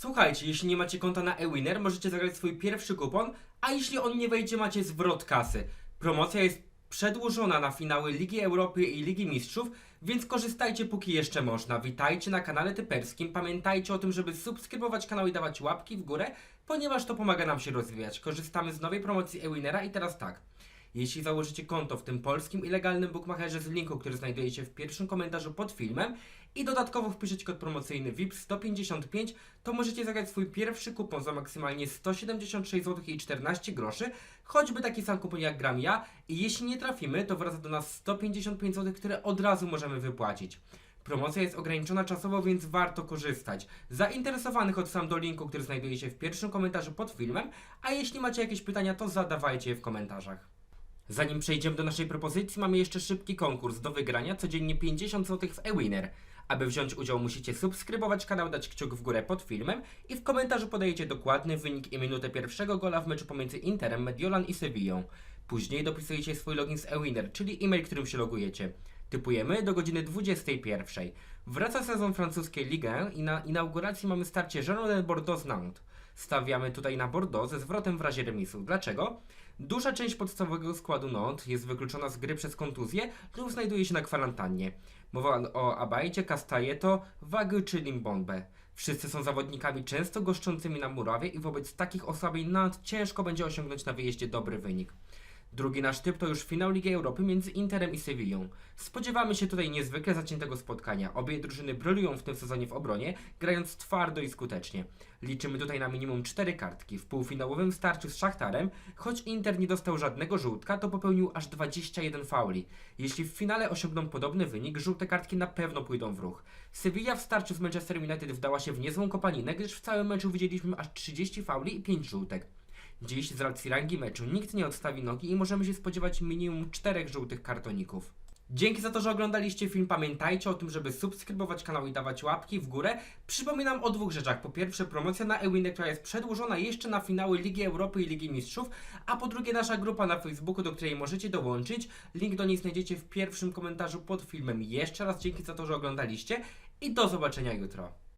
Słuchajcie, jeśli nie macie konta na eWinner, możecie zagrać swój pierwszy kupon, a jeśli on nie wejdzie, macie zwrot kasy. Promocja jest przedłużona na finały Ligi Europy i Ligi Mistrzów, więc korzystajcie póki jeszcze można. Witajcie na kanale typerskim. Pamiętajcie o tym, żeby subskrybować kanał i dawać łapki w górę, ponieważ to pomaga nam się rozwijać. Korzystamy z nowej promocji eWinnera i teraz tak. Jeśli założycie konto w tym polskim i legalnym bookmacherze z linku, który znajduje się w pierwszym komentarzu pod filmem i dodatkowo wpiszecie kod promocyjny VIP 155, to możecie zagrać swój pierwszy kupon za maksymalnie 176 zł i 14 groszy, choćby taki sam kupon jak gram ja i jeśli nie trafimy, to wraca do nas 155 zł, które od razu możemy wypłacić. Promocja jest ograniczona czasowo, więc warto korzystać. Zainteresowanych odsyłam do linku, który znajduje się w pierwszym komentarzu pod filmem, a jeśli macie jakieś pytania, to zadawajcie je w komentarzach. Zanim przejdziemy do naszej propozycji, mamy jeszcze szybki konkurs do wygrania, codziennie 50 zł w eWinner. Aby wziąć udział musicie subskrybować kanał, dać kciuk w górę pod filmem i w komentarzu podajecie dokładny wynik i minutę pierwszego gola w meczu pomiędzy Interem, Mediolan i Sevillą. Później dopisujecie swój login z eWinner, czyli e-mail, którym się logujecie. Typujemy do godziny 21. Wraca sezon francuskiej Ligue i na inauguracji mamy starcie Jean Bordeaux z Nantes. Stawiamy tutaj na Bordeaux ze zwrotem w razie remisu. Dlaczego? Duża część podstawowego składu Nantes jest wykluczona z gry przez kontuzję lub znajduje się na kwarantannie. Mowa o Abajcie, Castajeto, Wagy czy Limbombe. Wszyscy są zawodnikami często goszczącymi na murawie i wobec takich osłabień Nantes ciężko będzie osiągnąć na wyjeździe dobry wynik. Drugi nasz typ to już finał Ligi Europy między Interem i Sevillą. Spodziewamy się tutaj niezwykle zaciętego spotkania. Obie drużyny brylują w tym sezonie w obronie, grając twardo i skutecznie. Liczymy tutaj na minimum 4 kartki. W półfinałowym starciu z Szachtarem, choć Inter nie dostał żadnego żółtka, to popełnił aż 21 fauli. Jeśli w finale osiągną podobny wynik, żółte kartki na pewno pójdą w ruch. Sevilla w starciu z Manchester United wdała się w niezłą kopaninę, gdyż w całym meczu widzieliśmy aż 30 fauli i 5 żółtek. Dziś z racji rangi meczu nikt nie odstawi nogi i możemy się spodziewać minimum czterech żółtych kartoników. Dzięki za to, że oglądaliście film. Pamiętajcie o tym, żeby subskrybować kanał i dawać łapki w górę. Przypominam o dwóch rzeczach. Po pierwsze, promocja na eWinner, która jest przedłużona jeszcze na finały Ligi Europy i Ligi Mistrzów. A po drugie, nasza grupa na Facebooku, do której możecie dołączyć. Link do niej znajdziecie w pierwszym komentarzu pod filmem. Jeszcze raz dzięki za to, że oglądaliście i do zobaczenia jutro.